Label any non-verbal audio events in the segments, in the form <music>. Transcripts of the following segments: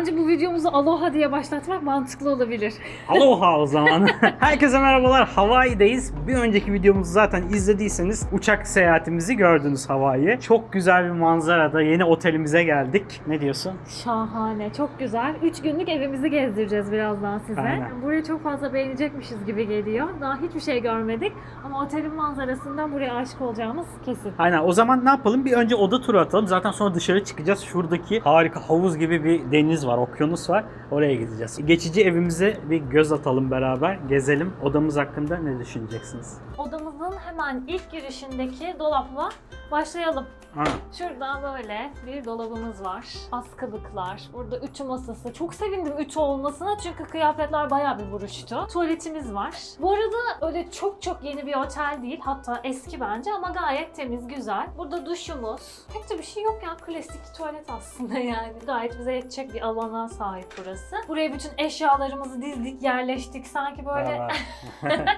Bence bu videomuzu Aloha diye başlatmak mantıklı olabilir. <laughs> Aloha o zaman. <laughs> Herkese merhabalar. Hawaii'deyiz. Bir önceki videomuzu zaten izlediyseniz uçak seyahatimizi gördünüz Hawaii'ye. Çok güzel bir manzarada yeni otelimize geldik. Ne diyorsun? Şahane, çok güzel. 3 günlük evimizi gezdireceğiz birazdan size. Aynen. Burayı çok fazla beğenecekmişiz gibi geliyor. Daha hiçbir şey görmedik ama otelin manzarasından buraya aşık olacağımız kesin. Aynen o zaman ne yapalım? Bir önce oda turu atalım. Zaten sonra dışarı çıkacağız. Şuradaki harika havuz gibi bir deniz var, okyanus var. Oraya gideceğiz. Geçici evimize bir göz atalım beraber. Gezelim. Odamız hakkında ne düşüneceksiniz? Odamızın hemen ilk girişindeki dolapla başlayalım. Ha, Şurada böyle bir dolabımız var. Askılıklar. Burada ütü masası. Çok sevindim ütü olmasına çünkü kıyafetler bayağı bir buruştu. Tuvaletimiz var. Bu arada öyle çok çok yeni bir otel değil. Hatta eski bence ama gayet temiz, güzel. Burada duşumuz. Pek de bir şey yok ya. Klasik tuvalet aslında <laughs> yani. Gayet bize yetecek bir alana sahip burası. Buraya bütün eşyalarımızı dizdik, yerleştik. Sanki böyle <laughs>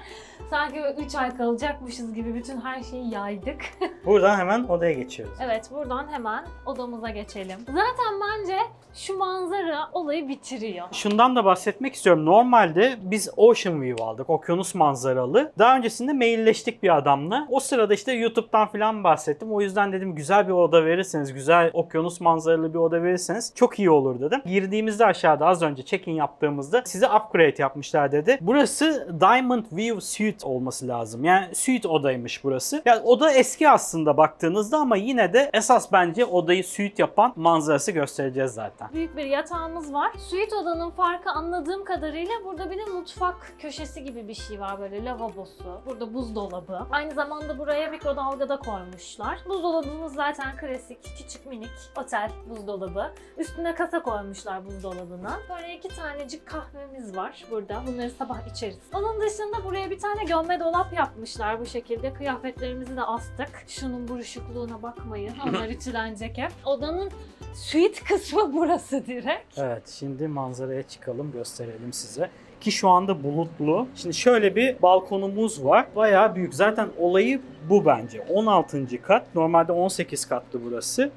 sanki 3 ay kalacakmışız gibi bütün her şeyi yaydık. Buradan hemen odaya geçiyoruz. Evet buradan hemen odamıza geçelim. Zaten bence şu manzara olayı bitiriyor. Şundan da bahsetmek istiyorum. Normalde biz Ocean View aldık. Okyanus manzaralı. Daha öncesinde mailleştik bir adamla. O sırada işte YouTube'dan falan bahsettim. O yüzden dedim güzel bir oda verirseniz, güzel okyanus manzaralı bir oda verirseniz çok iyi olur dedim. Girdiğimizde aşağıda az önce check-in yaptığımızda size upgrade yapmışlar dedi. Burası Diamond View Suite olması lazım. Yani suite odaymış burası. Yani oda eski aslında baktığınızda ama yine de esas bence odayı suite yapan manzarası göstereceğiz zaten. Büyük bir yatağımız var. Suite odanın farkı anladığım kadarıyla burada bir de mutfak köşesi gibi bir şey var böyle lavabosu. Burada buzdolabı. Aynı zamanda buraya mikrodalga da koymuşlar. Buzdolabımız zaten klasik, küçük minik otel buzdolabı. Üstüne kasa koymuşlar buzdolabına. Böyle iki tanecik kahvemiz var burada. Bunları sabah içeriz. Onun dışında buraya bir tane gömme dolap yapmışlar bu şekilde. Kıyafetlerimizi de astık. Şunun buruşukluğuna bakmayın. Onlar ütülenecek hep. Odanın suite kısmı <laughs> burası direkt. Evet şimdi manzaraya çıkalım gösterelim size. Ki şu anda bulutlu. Şimdi şöyle bir balkonumuz var. Bayağı büyük. Zaten olayı bu bence. 16. kat. Normalde 18 katlı burası.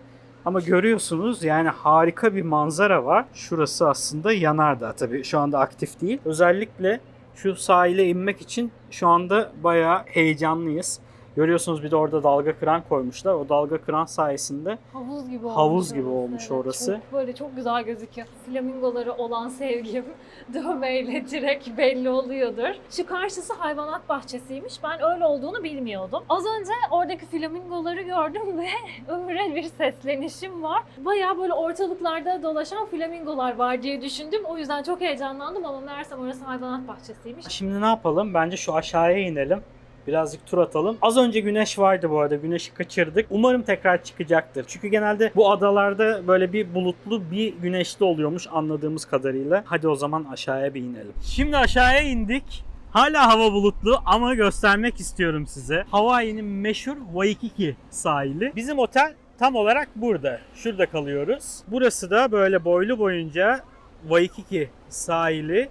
Ama görüyorsunuz yani harika bir manzara var. Şurası aslında yanardağ. Tabii şu anda aktif değil. Özellikle şu sahile inmek için şu anda bayağı heyecanlıyız. Görüyorsunuz bir de orada dalga kıran koymuşlar. O dalga kıran sayesinde Havuz gibi olmuş. Havuz gibi olmuş orası. Çok böyle çok güzel gözüküyor. Flamingoları olan sevgim <laughs> dövmeyle direkt belli oluyordur. Şu karşısı hayvanat bahçesiymiş. Ben öyle olduğunu bilmiyordum. Az önce oradaki flamingoları gördüm ve <laughs> Ömür'e bir seslenişim var. Baya böyle ortalıklarda dolaşan flamingolar var diye düşündüm. O yüzden çok heyecanlandım ama meğersem orası hayvanat bahçesiymiş. Şimdi ne yapalım? Bence şu aşağıya inelim. Birazcık tur atalım. Az önce güneş vardı bu arada. Güneşi kaçırdık. Umarım tekrar çıkacaktır. Çünkü genelde bu adalarda böyle bir bulutlu bir güneşli oluyormuş anladığımız kadarıyla. Hadi o zaman aşağıya bir inelim. Şimdi aşağıya indik. Hala hava bulutlu ama göstermek istiyorum size. Hawaii'nin meşhur Waikiki sahili. Bizim otel tam olarak burada. Şurada kalıyoruz. Burası da böyle boylu boyunca Waikiki sahili.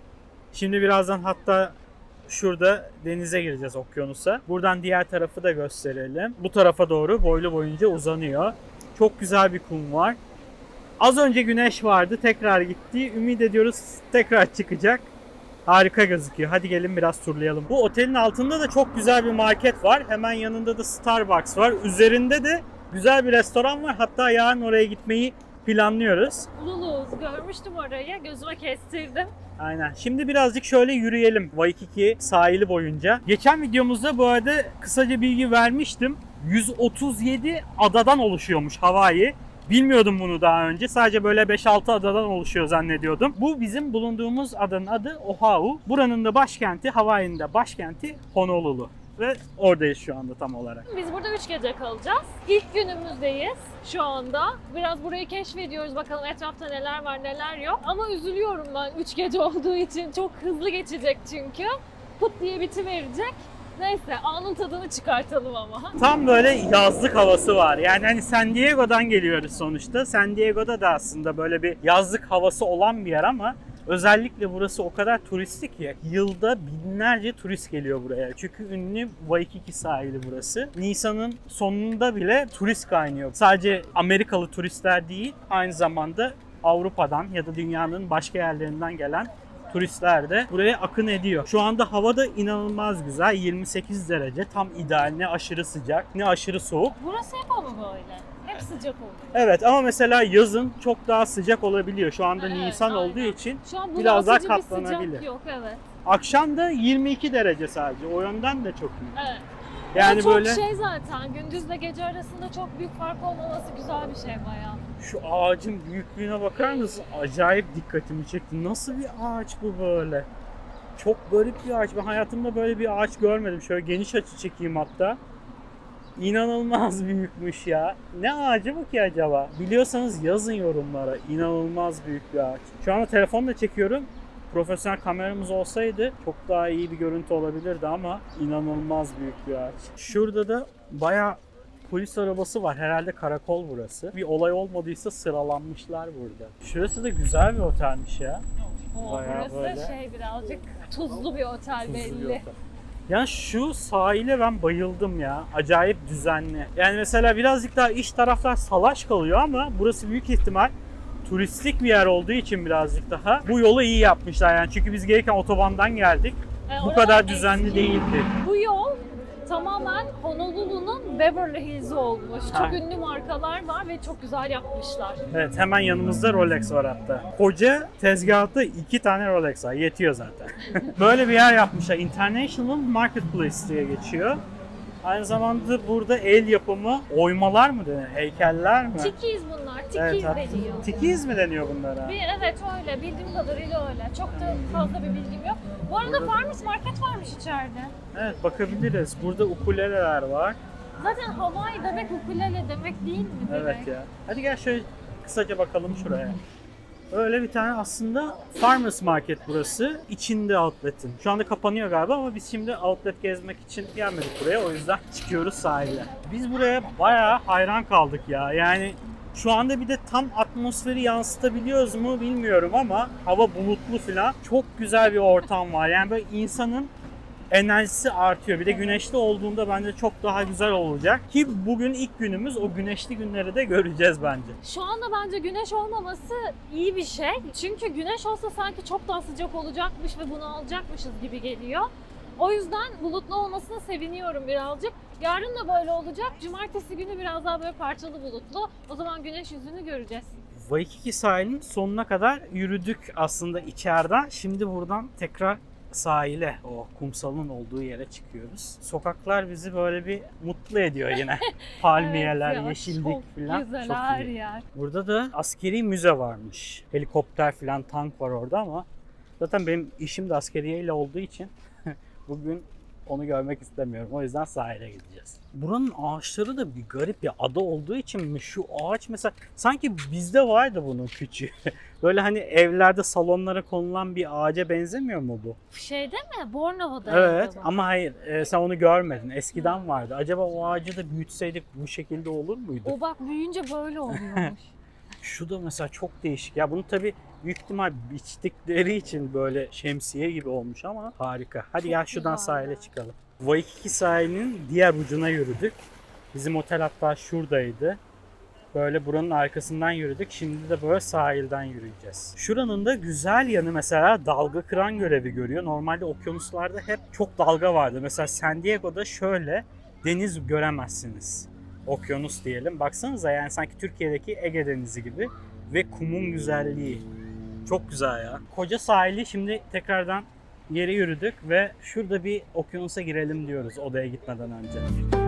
Şimdi birazdan hatta şurada denize gireceğiz okyanusa. Buradan diğer tarafı da gösterelim. Bu tarafa doğru boylu boyunca uzanıyor. Çok güzel bir kum var. Az önce güneş vardı tekrar gitti. Ümit ediyoruz tekrar çıkacak. Harika gözüküyor. Hadi gelin biraz turlayalım. Bu otelin altında da çok güzel bir market var. Hemen yanında da Starbucks var. Üzerinde de güzel bir restoran var. Hatta yarın oraya gitmeyi planlıyoruz. Ululuz görmüştüm orayı. Gözüme kestirdim. Aynen. Şimdi birazcık şöyle yürüyelim Waikiki sahili boyunca. Geçen videomuzda bu arada kısaca bilgi vermiştim. 137 adadan oluşuyormuş Hawaii. Bilmiyordum bunu daha önce. Sadece böyle 5-6 adadan oluşuyor zannediyordum. Bu bizim bulunduğumuz adanın adı Oahu. Buranın da başkenti, Hawaii'nin de başkenti Honolulu. Ve oradayız şu anda tam olarak. Biz burada 3 gece kalacağız. İlk günümüzdeyiz şu anda. Biraz burayı keşfediyoruz bakalım etrafta neler var neler yok. Ama üzülüyorum ben 3 gece olduğu için. Çok hızlı geçecek çünkü. Pıt diye bitiverecek. Neyse anın tadını çıkartalım ama. Tam böyle yazlık havası var. Yani hani San Diego'dan geliyoruz sonuçta. San Diego'da da aslında böyle bir yazlık havası olan bir yer ama özellikle burası o kadar turistik ki yılda binlerce turist geliyor buraya. Çünkü ünlü Waikiki sahili burası. Nisan'ın sonunda bile turist kaynıyor. Sadece Amerikalı turistler değil, aynı zamanda Avrupa'dan ya da dünyanın başka yerlerinden gelen turistler de buraya akın ediyor. Şu anda hava da inanılmaz güzel. 28 derece. Tam ideal. Ne aşırı sıcak ne aşırı soğuk. Burası hep ama böyle. Hep sıcak oluyor. Evet ama mesela yazın çok daha sıcak olabiliyor. Şu anda Evet, Nisan aynen. olduğu için Şu an Biraz daha bunaltıcı bir katlanabilir. sıcak yok evet. akşam da 22 derece sadece. O yönden de çok iyi. Evet. Yani çok böyle şey zaten gündüzle gece arasında çok büyük fark olmaması güzel bir şey bayağı. şu ağacın büyüklüğüne bakar mısın? Acayip dikkatimi çekti. Nasıl bir ağaç bu böyle? Çok garip bir ağaç. Ben hayatımda böyle bir ağaç görmedim. Şöyle geniş açı çekeyim hatta. İnanılmaz büyükmüş ya. Ne ağacı bu ki acaba? Biliyorsanız yazın yorumlara. İnanılmaz büyük bir ağaç. Şu anda telefonla çekiyorum. Profesyonel kameramız olsaydı çok daha iyi bir görüntü olabilirdi ama inanılmaz büyük bir ağaç. Şurada da bayağı polis arabası var. Herhalde karakol burası. Bir olay olmadıysa sıralanmışlar burada. Şurası da güzel bir otelmiş ya. Oo, Bayağı burası böyle. şey birazcık tuzlu bir otel Tuzlu bir belli. otel. Ya şu sahile ben bayıldım ya. Acayip düzenli. Yani mesela birazcık daha iç taraflar salaş kalıyor ama burası büyük ihtimal turistik bir yer olduğu için birazcık daha bu yolu iyi yapmışlar yani. Çünkü biz gelirken otobandan geldik. Ee, Bu kadar düzenli değildi. Tamamen Honolulu'nun Beverly Hills'i olmuş. Ha. Çok ünlü markalar var ve çok güzel yapmışlar. Evet hemen yanımızda Rolex var hatta. Koca tezgahta iki tane Rolex var. Yetiyor zaten. <laughs> Böyle bir yer yapmışlar. International Marketplace diye geçiyor. Aynı zamanda burada el yapımı oymalar mı deniyor? Heykeller mi? Tikiz bunlar. Tikiz Evet, deniyor. Tikiz mi deniyor bunlara? Bir, evet öyle. Bildiğim kadarıyla öyle. Çok da fazla bir bilgim yok. Bu arada Burada- Farmers Market varmış içeride. Evet bakabiliriz. Burada ukuleleler var. Zaten Hawaii demek ukulele demek değil mi? Evet direkt? ya. Hadi gel şöyle kısaca bakalım şuraya. Öyle bir tane aslında Farmers Market burası. İçinde outlet'in. Şu anda kapanıyor galiba ama biz şimdi outlet gezmek için gelmedik buraya. O yüzden çıkıyoruz sahile. Biz buraya bayağı hayran kaldık ya. Yani şu anda bir de tam atmosferi yansıtabiliyoruz mu bilmiyorum ama hava bulutlu falan. Çok güzel bir ortam var. Yani böyle insanın enerjisi artıyor. Bir de güneşli olduğunda bence çok daha güzel olacak. Ki bugün ilk günümüz o güneşli günleri de göreceğiz bence. Şu anda bence güneş olmaması iyi bir şey. Çünkü güneş olsa sanki çok daha sıcak olacakmış ve bunu alacakmışız gibi geliyor. O yüzden bulutlu olmasına seviniyorum birazcık. Yarın da böyle olacak. Cumartesi günü biraz daha böyle parçalı bulutlu. O zaman güneş yüzünü göreceğiz. Waikiki sahilinin sonuna kadar yürüdük aslında içeriden. Şimdi buradan tekrar sahile, o kumsalın olduğu yere çıkıyoruz. Sokaklar bizi böyle bir mutlu ediyor yine. <laughs> Palmiyeler, Evet ya, yeşillik çok falan. Güzel çok her iyi. yer. Burada da askeri müze varmış. Helikopter falan, tank var orada ama zaten benim işim de askeriyeyle olduğu için <laughs> bugün onu görmek istemiyorum. O yüzden sahile gideceğiz. Buranın ağaçları da bir garip bir ada olduğu için mi şu ağaç mesela sanki bizde vardı bunun küçüğü. <laughs> Böyle hani evlerde salonlara konulan bir ağaca benzemiyor mu bu? Şeyde mi? Bornova'da. Evet acaba? ama hayır e, sen onu görmedin. Eskiden vardı. Acaba o ağacı da büyütseydik bu şekilde olur muydu? O bak büyüyünce böyle oluyormuş. <laughs> Şu da mesela çok değişik. Ya bunu tabii büyük ihtimal biçtikleri için böyle şemsiye gibi olmuş ama harika. Hadi Çok gel şuradan sahile ya. çıkalım. Waikiki sahilinin diğer ucuna yürüdük. Bizim otel hatta şuradaydı. Böyle buranın arkasından yürüdük. Şimdi de böyle sahilden yürüyeceğiz. Şuranın da güzel yanı mesela dalga kıran görevi görüyor. Normalde okyanuslarda hep çok dalga vardı. Mesela San Diego'da şöyle deniz göremezsiniz. Okyanus diyelim. Baksanıza yani sanki Türkiye'deki Ege Denizi gibi ve kumun güzelliği. Çok güzel ya. Koca sahili şimdi tekrardan geri yürüdük ve şurada bir okyanusa girelim diyoruz odaya gitmeden önce.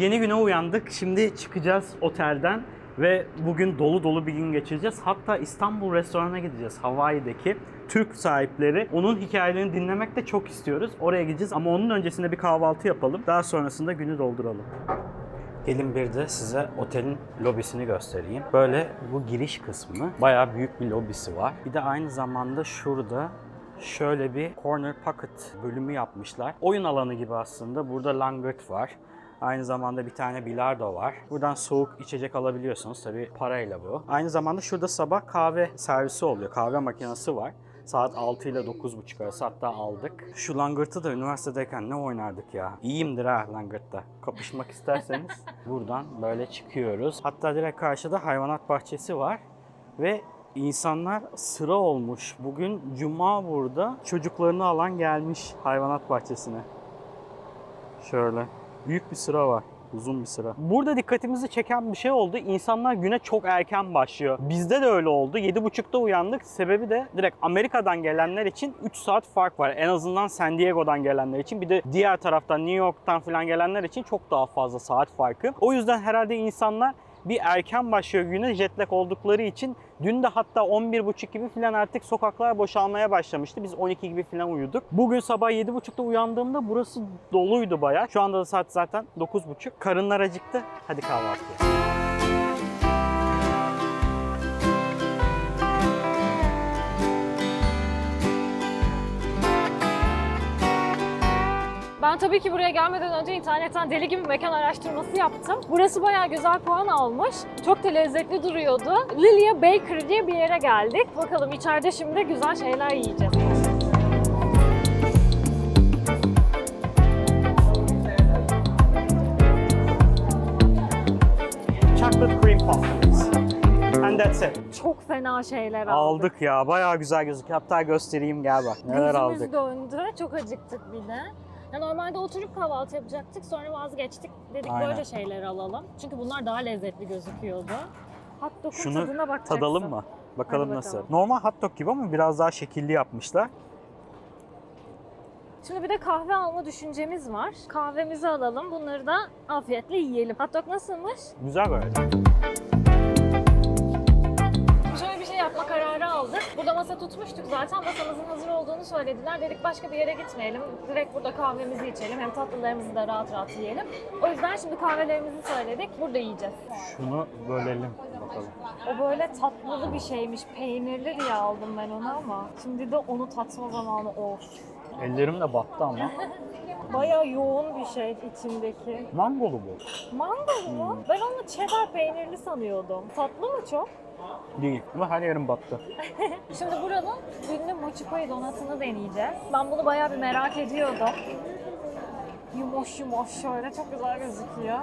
Yeni güne uyandık. Şimdi çıkacağız otelden ve bugün dolu dolu bir gün geçireceğiz. Hatta İstanbul restorana gideceğiz. Hawaii'deki Türk sahipleri. Onun hikayelerini dinlemek de çok istiyoruz. Oraya gideceğiz ama onun öncesinde bir kahvaltı yapalım. Daha sonrasında günü dolduralım. Gelin bir de size otelin lobisini göstereyim. Böyle bu giriş kısmı bayağı büyük bir lobisi var. Bir de aynı zamanda şurada şöyle bir corner pocket bölümü yapmışlar. Oyun alanı gibi aslında. Burada langırt var. Aynı zamanda bir tane bilardo var. Buradan soğuk içecek alabiliyorsunuz. Tabi parayla bu. Aynı zamanda şurada sabah kahve servisi oluyor. Kahve makinesi var. Saat 6 ile 9.30 arası hatta aldık. Şu langırtı da üniversitedeyken ne oynardık ya. İyiyimdir ha langırtta. Kapışmak isterseniz <laughs> buradan böyle çıkıyoruz. Hatta direkt karşıda hayvanat bahçesi var. Ve insanlar sıra olmuş. Bugün cuma burada. Çocuklarını alan gelmiş hayvanat bahçesine. Şöyle. Büyük bir sıra var. Uzun bir sıra. Burada dikkatimizi çeken bir şey oldu. İnsanlar güne çok erken başlıyor. Bizde de öyle oldu. 7.30'da uyandık. Sebebi de direkt Amerika'dan gelenler için 3 saat fark var. En azından San Diego'dan gelenler için. Bir de diğer taraftan New York'tan falan gelenler için çok daha fazla saat farkı. O yüzden herhalde insanlar bir erken başlıyor güne jet lag oldukları için. Dün de hatta 11.30 gibi falan artık sokaklar boşalmaya başlamıştı. Biz 12 gibi falan uyuduk. Bugün sabah 7.30'da uyandığımda burası doluydu bayağı. Şu anda da saat zaten 9.30. Karınlar acıktı. Hadi kahvaltıya. Tabii ki buraya gelmeden önce internetten deli gibi mekan araştırması yaptım. Burası bayağı güzel puan almış. Çok da lezzetli duruyordu. Lilia Bakery diye bir yere geldik. Bakalım içeride şimdi güzel şeyler yiyeceğiz. Chocolate cream puffs. And that's it. Çok fena şeyler aldık. Aldık ya. Bayağı güzel gözüküyor. Hatta göstereyim gel bak. Neler Gözümüz aldık. döndü. Çok acıktık bir de. Ya normalde oturup kahvaltı yapacaktık. Sonra vazgeçtik. Dedik Aynen. böyle şeyler alalım. Çünkü bunlar daha lezzetli gözüküyordu. Hot dog'un Şunu tadına bakacaksın. Tadalım mı? Bakalım Hadi nasıl. bakalım. Normal hot dog gibi ama biraz daha şekilli yapmışlar. Şimdi bir de kahve alma düşüncemiz var. Kahvemizi alalım. Bunları da afiyetle yiyelim. Hot dog nasılmış? Güzel böyle. Masa tutmuştuk zaten. Masamızın hazır olduğunu söylediler. Dedik başka bir yere gitmeyelim. Direkt burada kahvemizi içelim. Hem tatlılarımızı da rahat rahat yiyelim. O yüzden şimdi kahvelerimizi söyledik. Burada yiyeceğiz. Şunu bölelim bakalım. O böyle tatlılı bir şeymiş. Peynirli diye aldım ben onu ama. Şimdi de onu tatma zamanı of. Ellerim de battı ama. <laughs> Bayağı yoğun bir şey içindeki. Mangolu bu. Mangolu mu? Ben onu cheddar peynirli sanıyordum. Tatlı mı çok? Değil ama her yerim battı. <laughs> Şimdi buranın ünlü mochi pie donatını deneyeceğiz. Ben bunu bayağı bir merak ediyordum. Yumoş yumoş şöyle çok güzel gözüküyor.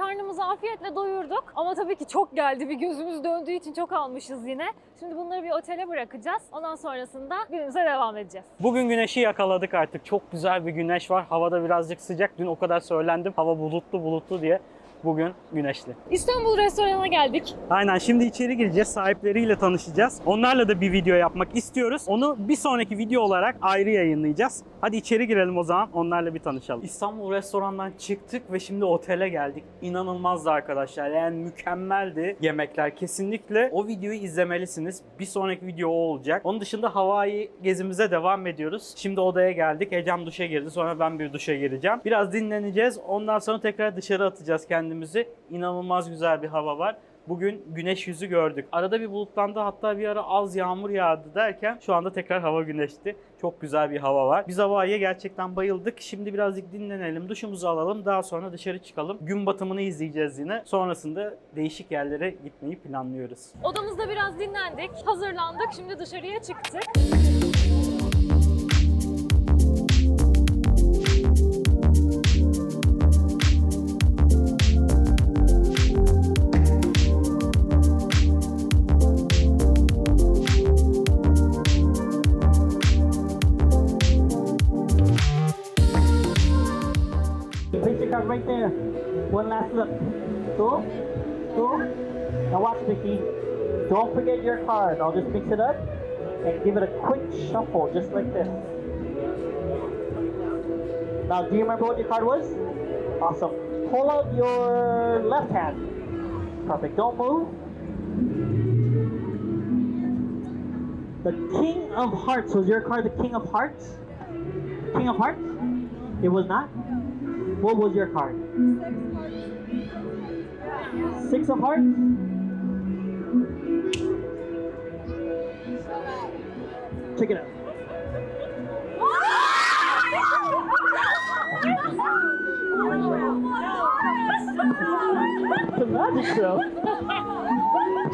Karnımızı afiyetle doyurduk ama tabii ki çok geldi. Bir gözümüz döndüğü için çok almışız yine. Şimdi bunları bir otele bırakacağız. Ondan sonrasında günümüze devam edeceğiz. Bugün güneşi yakaladık artık. Çok güzel bir güneş var. Havada birazcık sıcak. Dün o kadar söylendim. Hava bulutlu bulutlu diye. Bugün güneşli. İstanbul restoranına geldik. Aynen şimdi içeri gireceğiz. Sahipleriyle tanışacağız. Onlarla da bir video yapmak istiyoruz. Onu bir sonraki video olarak ayrı yayınlayacağız. Hadi içeri girelim o zaman. Onlarla bir tanışalım. İstanbul restorandan çıktık ve şimdi otele geldik. İnanılmazdı arkadaşlar. Yani mükemmeldi yemekler. Kesinlikle o videoyu izlemelisiniz. Bir sonraki video o olacak. Onun dışında Hawaii gezimize devam ediyoruz. Şimdi odaya geldik. Ecem duşa girdi. Sonra ben bir duşa gireceğim. Biraz dinleneceğiz. Ondan sonra tekrar dışarı atacağız kendimizi. İnanılmaz güzel bir hava var. Bugün güneş yüzü gördük. Arada bir bulutlandı hatta bir ara az yağmur yağdı derken şu anda tekrar hava güneşti. Çok güzel bir hava var. Biz havaya gerçekten bayıldık. Şimdi birazcık dinlenelim, duşumuzu alalım. Daha sonra dışarı çıkalım. Gün batımını izleyeceğiz yine. Sonrasında değişik yerlere gitmeyi planlıyoruz. Odamızda biraz dinlendik, hazırlandık. Şimdi dışarıya çıktık. Picture card right there. One last look. Cool? Cool? Now watch, Vicky. Don't forget your card. I'll just mix it up. and give it a quick shuffle, just like this. Now, do you remember what your card was? Awesome. Pull out your left hand. Perfect. Don't move. The King of Hearts. Was your card the King of Hearts? King of Hearts? It was not? What was your card? Six of Hearts? Check it out. The magic show. <laughs>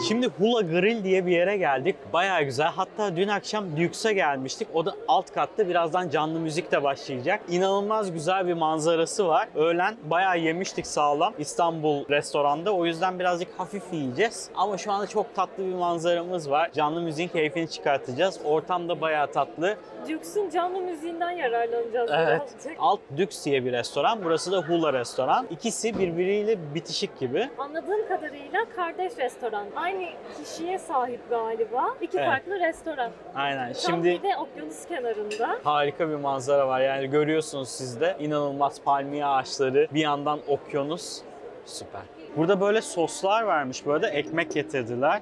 Şimdi Hula Grill diye bir yere geldik. Bayağı güzel. Hatta dün akşam Dux'a gelmiştik. O da alt katta. Birazdan canlı müzik de başlayacak. İnanılmaz güzel bir manzarası var. Öğlen bayağı yemiştik sağlam İstanbul restoranda. O yüzden birazcık hafif yiyeceğiz. Ama şu anda çok tatlı bir manzaramız var. Canlı müziğin keyfini çıkartacağız. Ortam da bayağı tatlı. Duke'sun canlı müziğinden yararlanacağız Evet. birazcık. Alt Dux diye bir restoran. Burası da Hula restoran. İkisi birbiriyle bitişik gibi. Anladığım kadarıyla kardeş restoran. Aynı kişiye sahip galiba. İki Evet. farklı restoran. Aynen. Şimdi... Şimdi bir de okyanus kenarında. harika bir manzara var. Yani görüyorsunuz siz de inanılmaz palmiye ağaçları, bir yandan okyanus. Süper. Burada böyle soslar vermiş. Böyle ekmek getirdiler.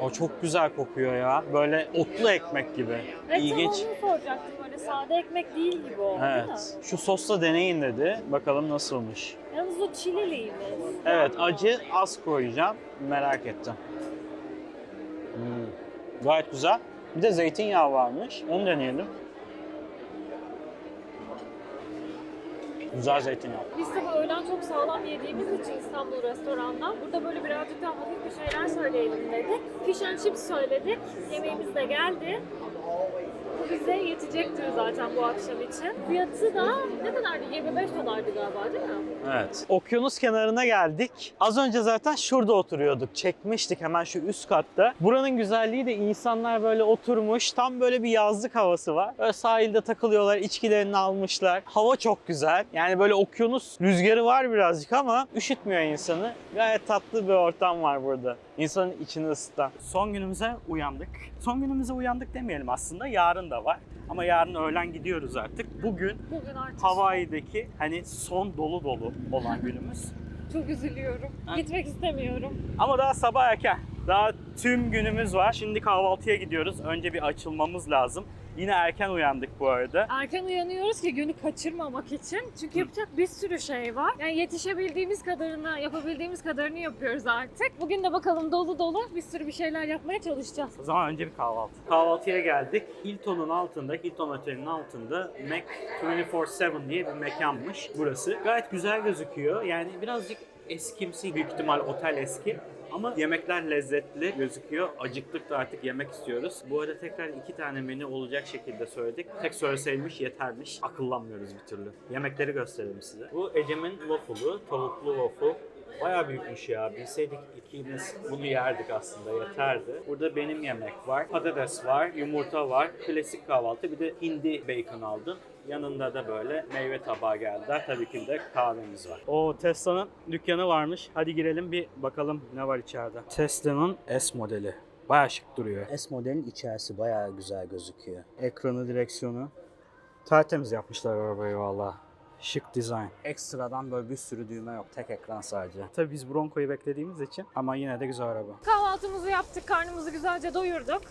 O çok güzel kokuyor ya. Böyle otlu ekmek gibi. Evet İlginç. tam onu soracaktım. Böyle sade ekmek değil gibi oldu Evet. da. Şu sosla deneyin dedi. Bakalım nasılmış. Yalnız o çileliymiş. Evet acı az koyacağım. Merak ettim. Gayet güzel. Bir de zeytinyağı varmış. Onu deneyelim. Güzel zeytinyağı. Biz tabii öğlen çok sağlam yediğimiz için İstanbul restorandan burada böyle birazcık daha hafif bir şeyler söyleyelim dedik. Fish and chips söyledik. Yemeğimiz de geldi. Bize yetecektir zaten bu akşam için. Fiyatı da ne kadardı? 25 dolardı galiba değil mi? Evet. Okyanus kenarına geldik. Az önce zaten şurada oturuyorduk. Çekmiştik hemen şu üst katta. Buranın güzelliği de insanlar böyle oturmuş. Tam böyle bir yazlık havası var. Böyle sahilde takılıyorlar, içkilerini almışlar. Hava çok güzel. Yani böyle okyanus rüzgarı var birazcık ama üşütmüyor insanı. Gayet tatlı bir ortam var burada. İnsanın içini ısıtan. Son günümüze uyandık. Son günümüze uyandık demeyelim aslında. Yarın da var. Ama yarın öğlen gidiyoruz artık. Bugün Bugün artık Hawaii'deki hani son dolu dolu olan günümüz. çok üzülüyorum. Ha. Gitmek istemiyorum. Ama daha sabah erken. Daha tüm günümüz var. Şimdi kahvaltıya gidiyoruz. Önce bir açılmamız lazım. Yine erken uyandık bu arada. Erken uyanıyoruz ki günü kaçırmamak için. Çünkü yapacak bir sürü şey var. Yani yetişebildiğimiz kadarını, yapabildiğimiz kadarını yapıyoruz artık. Bugün de bakalım dolu dolu bir sürü bir şeyler yapmaya çalışacağız. O zaman önce bir kahvaltı. Kahvaltıya geldik. Hilton'un altında, Hilton Otel'in altında Mac 24-7 diye bir mekanmış burası. Gayet güzel gözüküyor. Yani birazcık eskimsi büyük ihtimal otel eski. Ama yemekler lezzetli gözüküyor. Acıktık da artık yemek istiyoruz. Bu arada tekrar iki tane menü olacak şekilde söyledik. Tek söyleseymiş yetermiş. Akıllanmıyoruz bir türlü. Yemekleri gösterelim size. Bu Ecem'in waffle'u, tavuklu waffle. Bayağı büyükmüş ya. Bilseydik ikimiz bunu yerdik aslında yeterdi. Burada benim yemek var. Patates var, yumurta var, klasik kahvaltı. Bir de hindi bacon aldım. Yanında da böyle meyve tabağı geldiler. Tabii ki de kahvemiz var. O Tesla'nın dükkanı varmış. Hadi girelim bir bakalım ne var içeride. Tesla'nın S modeli. Bayağı şık duruyor. S modelin içerisi bayağı güzel gözüküyor. Ekranı, direksiyonu. Tertemiz yapmışlar arabayı valla. Şık dizayn. Ekstradan böyle bir sürü düğme yok. Tek ekran sadece. Tabii biz Bronco'yu beklediğimiz için ama yine de güzel araba. Kahvaltımızı yaptık, karnımızı güzelce doyurduk.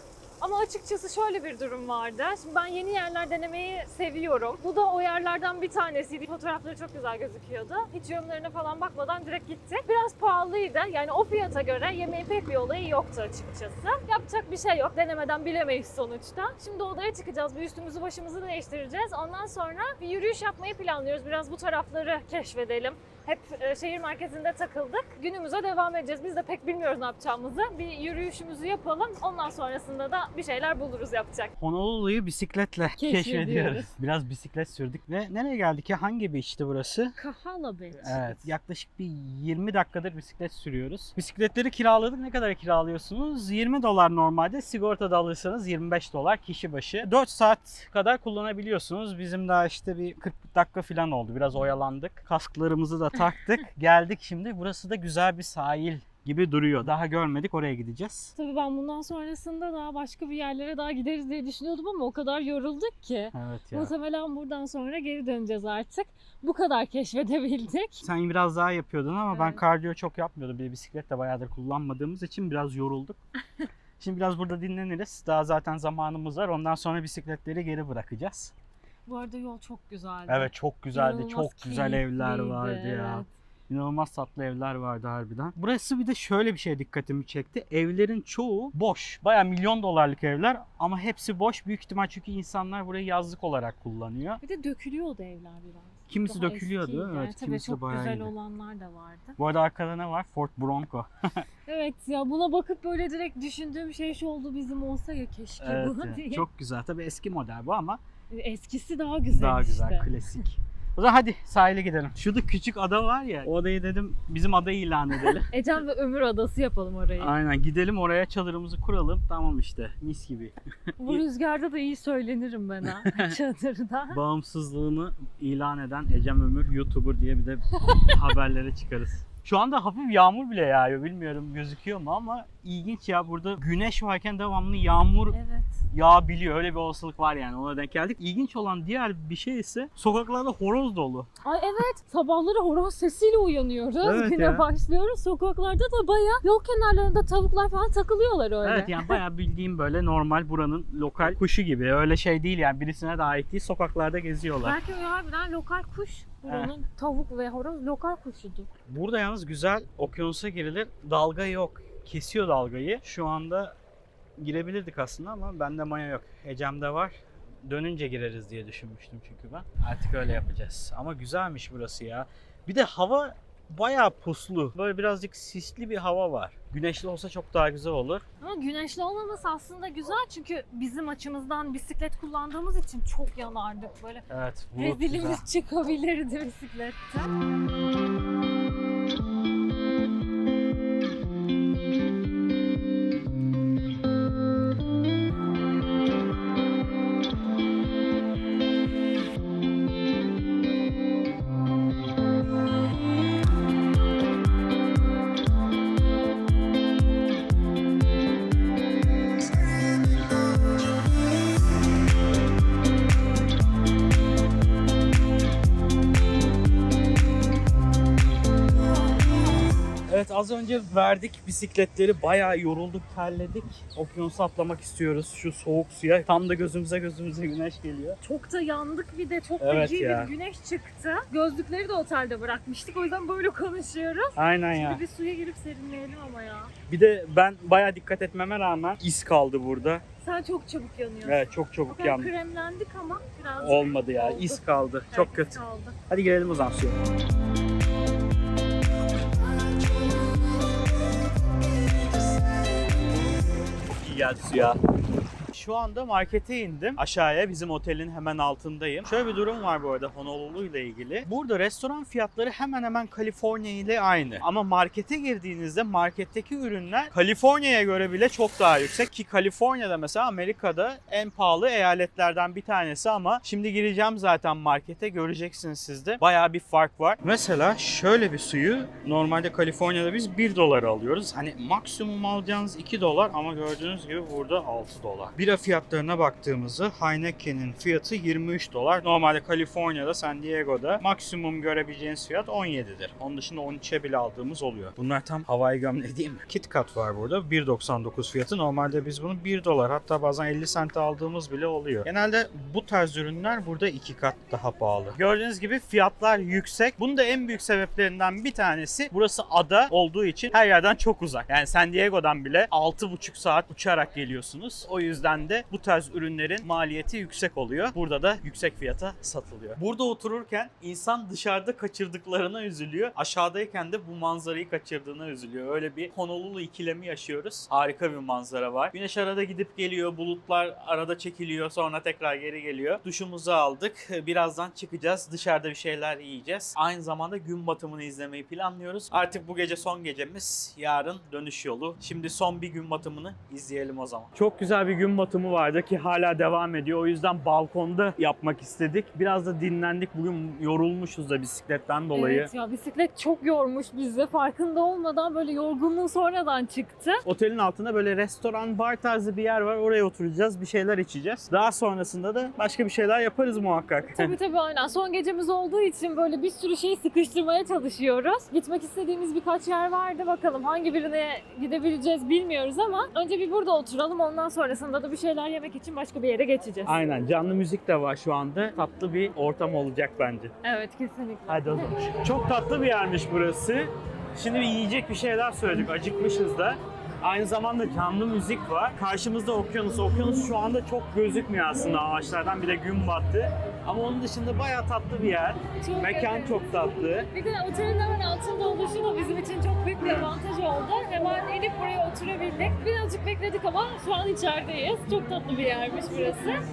Ama açıkçası şöyle bir durum vardı. Şimdi ben yeni yerler denemeyi seviyorum. Bu da o yerlerden bir tanesiydi. Fotoğrafları çok güzel gözüküyordu. Hiç yorumlarına falan bakmadan direkt gittik. Biraz pahalıydı. Yani o fiyata göre yemeğin pek bir olayı yoktu açıkçası. Yapacak bir şey yok. Denemeden bilemeyiz sonuçta. Şimdi odaya çıkacağız. Bir üstümüzü başımızı değiştireceğiz. Ondan sonra bir yürüyüş yapmayı planlıyoruz. Biraz bu tarafları keşfedelim. Hep e, şehir merkezinde takıldık. Günümüze devam edeceğiz. Biz de pek bilmiyoruz ne yapacağımızı. Bir yürüyüşümüzü yapalım. Ondan sonrasında da bir şeyler buluruz yapacak. Honolulu'yu bisikletle Keşfediyoruz. keşfediyoruz. Biraz bisiklet sürdük ve nereye geldik ya? Hangi beach'ti burası? Kahala Beach. Evet, yaklaşık bir 20 dakikadır bisiklet sürüyoruz. Bisikletleri kiraladık. Ne kadar kiralıyorsunuz? 20 dolar normalde. Sigorta da alırsanız 25 dolar kişi başı. 4 saat kadar kullanabiliyorsunuz. Bizim daha işte bir 40 dakika falan oldu. Biraz oyalandık. Kasklarımızı da taktık. Geldik şimdi. Burası da güzel bir sahil gibi duruyor. Daha görmedik oraya gideceğiz. Tabii ben bundan sonrasında daha başka bir yerlere daha gideriz diye düşünüyordum ama o kadar yorulduk ki. Evet ya. Muhtemelen buradan sonra geri döneceğiz artık. Bu kadar keşfedebildik. Sen biraz daha yapıyordun ama ben Evet. kardiyo çok yapmıyordum. Bir bisiklet de bayağıdır kullanmadığımız için biraz yorulduk. <laughs> Şimdi biraz burada dinleniriz. Daha zaten zamanımız var. Ondan sonra bisikletleri geri bırakacağız. Bu arada yol çok güzeldi. Evet çok güzeldi. İnanılmaz çok güzel evler vardı ya. evet. İnanılmaz tatlı evler vardı harbiden. Burası bir de şöyle bir şey dikkatimi çekti. Evlerin çoğu boş. Baya milyon dolarlık evler ama hepsi boş. Büyük ihtimal çünkü insanlar burayı yazlık olarak kullanıyor. Bir de dökülüyordu evler biraz. Kimisi Daha dökülüyordu, eskiydi. evet, tabii kimisi çok güzel iyiydi. olanlar da vardı. Bu arada arkada ne var? Ford Bronco. <laughs> Evet ya buna bakıp böyle direkt düşündüğüm şey şu oldu bizim olsa ya keşke Evet, bu diye. çok güzel. Tabii eski model bu ama Eskisi daha güzel daha işte. güzel, klasik. O zaman hadi sahile gidelim. Şurada küçük ada var ya. O adayı dedim bizim adayı ilan edelim. <laughs> Ecem ve Ömür Adası yapalım orayı. Aynen gidelim oraya çadırımızı kuralım. Tamam işte mis gibi. <laughs> Bu rüzgarda da iyi söylenirim ben ha <laughs> çadırda. Bağımsızlığını ilan eden Ecem Ömür YouTuber diye bir de haberlere çıkarız. Şu anda hafif yağmur bile yağıyor. Bilmiyorum gözüküyor mu ama ilginç ya burada güneş varken devamlı yağmur Evet. yağabiliyor. Öyle bir olasılık var yani ona denk geldik. İlginç olan diğer bir şey ise sokaklarda horoz dolu. Ay evet sabahları horoz sesiyle uyanıyoruz. Evet Güne ya. başlıyoruz. Sokaklarda da baya yol kenarlarında tavuklar falan takılıyorlar öyle. Evet yani bayağı bildiğim böyle normal buranın lokal kuşu gibi. Öyle şey değil yani birisine de ait değil. Sokaklarda geziyorlar. Belki harbiden lokal kuş. Buranın tavuk ve horoz lokal kuşudur. Burada yalnız güzel okyanusa girilir. Dalga yok. Kesiyor dalgayı. Şu anda girebilirdik aslında ama bende maya yok. Ecem'de var. Dönünce gireriz diye düşünmüştüm çünkü ben. Artık öyle yapacağız. Ama güzelmiş burası ya. Bir de hava bayağı puslu. Böyle birazcık sisli bir hava var. Güneşli olsa çok daha güzel olur. Ama güneşli olmaması aslında güzel çünkü bizim açımızdan bisiklet kullandığımız için çok yanardık böyle. Evet. bulut güzel. Rezilimiz çıkabilirdi bisiklette. Önce verdik bisikletleri bayağı yorulduk terledik. Okyanusu atlamak istiyoruz şu soğuk suya. Tam da gözümüze gözümüze güneş geliyor. Çok da yandık bir de çok Evet feci ya. bir güneş çıktı. Gözlükleri de otelde bırakmıştık o yüzden böyle konuşuyoruz. Aynen ya. Şimdi bir suya girip serinleyelim ama ya. Bir de ben bayağı dikkat etmeme rağmen iz kaldı burada. Sen çok çabuk yanıyorsun. Evet çok O çabuk kadar yandı. kremlendik ama biraz Olmadı ya. Oldu. iz kaldı. Evet, Çok kötü. kaldı. Hadi girelim o zaman suya. Çok iyi geldi suya. Şu anda markete indim. Aşağıya bizim otelin hemen altındayım. Şöyle bir durum var bu arada Honolulu ile ilgili. Burada restoran fiyatları hemen hemen Kaliforniya ile aynı. Ama markete girdiğinizde marketteki ürünler Kaliforniya'ya göre bile çok daha yüksek. Ki Kaliforniya'da mesela Amerika'da en pahalı eyaletlerden bir tanesi ama şimdi gireceğim zaten markete göreceksiniz siz de. Bayağı bir fark var. Mesela şöyle bir suyu normalde Kaliforniya'da biz 1 dolara alıyoruz. Hani maksimum alacağınız 2 dolar ama gördüğünüz gibi burada 6 dolar. Bira fiyatlarına baktığımızda Heineken'in fiyatı 23 dolar. Normalde Kaliforniya'da, San Diego'da maksimum görebileceğiniz fiyat 17'dir. Onun dışında 13'e bile aldığımız oluyor. Bunlar tam havai gömleği değil mi? KitKat var burada. 1.99 fiyatı. Normalde biz bunu 1 dolar hatta bazen 50 sente aldığımız bile oluyor. Genelde bu tarz ürünler burada 2 kat daha pahalı. Gördüğünüz gibi fiyatlar yüksek. Bunun da en büyük sebeplerinden bir tanesi burası ada olduğu için her yerden çok uzak. Yani San Diego'dan bile 6,5 saat uçarak geliyorsunuz. O yüzden de bu tarz ürünlerin maliyeti yüksek oluyor. Burada da yüksek fiyata satılıyor. Burada otururken insan dışarıda kaçırdıklarına üzülüyor. Aşağıdayken de bu manzarayı kaçırdığına üzülüyor. Öyle bir Honolulu ikilemi yaşıyoruz. Harika bir manzara var. Güneş arada gidip geliyor. Bulutlar arada çekiliyor. Sonra tekrar geri geliyor. Duşumuzu aldık. Birazdan çıkacağız. Dışarıda bir şeyler yiyeceğiz. Aynı zamanda gün batımını izlemeyi planlıyoruz. Artık bu gece son gecemiz. Yarın dönüş yolu. Şimdi son bir gün batımını izleyelim o zaman. Çok güzel bir gün batımı ortamı vardı ki hala devam ediyor. O yüzden balkonda yapmak istedik. Biraz da dinlendik. Bugün yorulmuşuz da bisikletten dolayı. Evet ya bisiklet çok yormuş bizi. Farkında olmadan böyle yorgunluğun sonradan çıktı. Otelin altında böyle restoran, bar tarzı bir yer var. Oraya oturacağız, bir şeyler içeceğiz. Daha sonrasında da başka bir şeyler yaparız muhakkak. Tabii <laughs> tabii aynen. Son gecemiz olduğu için böyle bir sürü şey sıkıştırmaya çalışıyoruz. Gitmek istediğimiz birkaç yer vardı. Bakalım hangi birine gidebileceğiz bilmiyoruz ama önce bir burada oturalım. Ondan sonrasında da bir şeyler yemek için başka bir yere geçeceğiz. Aynen canlı müzik de var şu anda. Tatlı bir ortam olacak bence. Evet kesinlikle. Hadi o zaman. Çok tatlı bir yermiş burası. Şimdi bir yiyecek bir şeyler söyledik. Acıkmışız da. Aynı zamanda canlı müzik var. Karşımızda okyanus. Okyanus şu anda çok gözükmüyor aslında ağaçlardan. Bir de gün battı. Ama onun dışında bayağı tatlı bir yer. Çok Mekan evet. çok tatlı. Bir de otelin hemen altında oluşu da bizim için çok büyük bir avantaj oldu. Hemen inip buraya oturabildik. Birazcık bekledik ama şu an içerideyiz. Çok tatlı bir yermiş burası.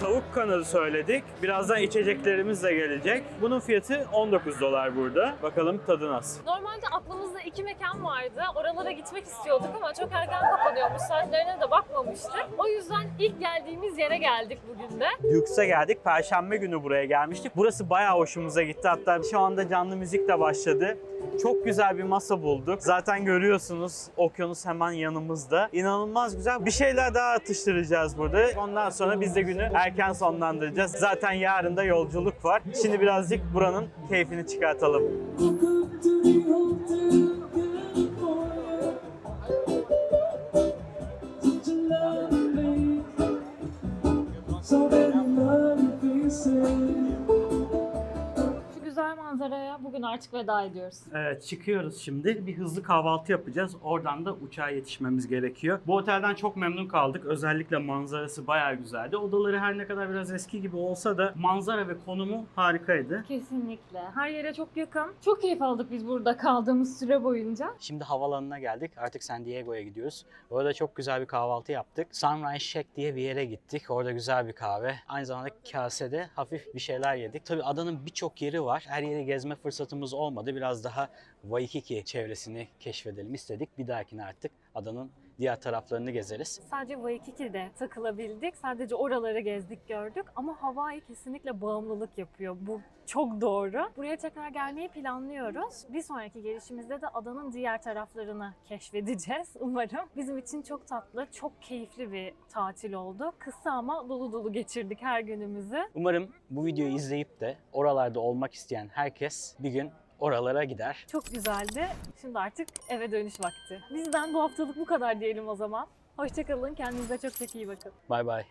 Tavuk kanadı söyledik. Birazdan içeceklerimiz de gelecek. Bunun fiyatı 19 dolar burada. Bakalım tadı nasıl. Normalde aklımızda iki mekan vardı. Oralara gitmek istiyorduk ama çok erken kapanıyormuş. Saatlerine de bakmamıştık. O yüzden ilk geldiğimiz yere geldik bugün de. Duke's'a geldik. Perşembe günü buraya gelmiştik. Burası bayağı hoşumuza gitti. Hatta şu anda canlı müzik de başladı. Çok güzel bir masa bulduk. Zaten görüyorsunuz okyanus hemen yanımızda. İnanılmaz güzel. Bir şeyler daha atıştıracağız burada. Ondan sonra biz de günü erken sonlandıracağız. Zaten yarın da yolculuk var. Şimdi birazcık buranın keyfini çıkartalım. Bugün artık veda ediyoruz. Evet çıkıyoruz şimdi. Bir hızlı kahvaltı yapacağız. Oradan da uçağa yetişmemiz gerekiyor. Bu otelden çok memnun kaldık. Özellikle manzarası bayağı güzeldi. Odaları her ne kadar biraz eski gibi olsa da manzara ve konumu harikaydı. Kesinlikle. Her yere çok yakın. Çok keyif aldık biz burada kaldığımız süre boyunca. Şimdi havaalanına geldik. Artık San Diego'ya gidiyoruz. Orada çok güzel bir kahvaltı yaptık. Sunrise Shack diye bir yere gittik. Orada güzel bir kahve. Aynı zamanda kasede hafif bir şeyler yedik. Tabii adanın birçok yeri var. Her yeri gezme fırsatımız olmadı. Biraz daha Waikiki çevresini keşfedelim istedik. Bir dahakine artık adanın diğer taraflarını gezeriz. Sadece Waikiki'de takılabildik. Sadece oraları gezdik gördük. Ama Hawaii kesinlikle bağımlılık yapıyor. Bu çok doğru. Buraya tekrar gelmeyi planlıyoruz. Bir sonraki gelişimizde de adanın diğer taraflarını keşfedeceğiz <laughs> umarım. Bizim için çok tatlı, çok keyifli bir tatil oldu. Kısa ama dolu dolu geçirdik her günümüzü. Umarım bu videoyu izleyip de oralarda olmak isteyen herkes bir gün oralara gider. Çok güzeldi. Şimdi artık eve dönüş vakti. Bizden bu haftalık bu kadar diyelim o zaman. Hoşçakalın. Kendinize çok çok iyi bakın. Bay bay.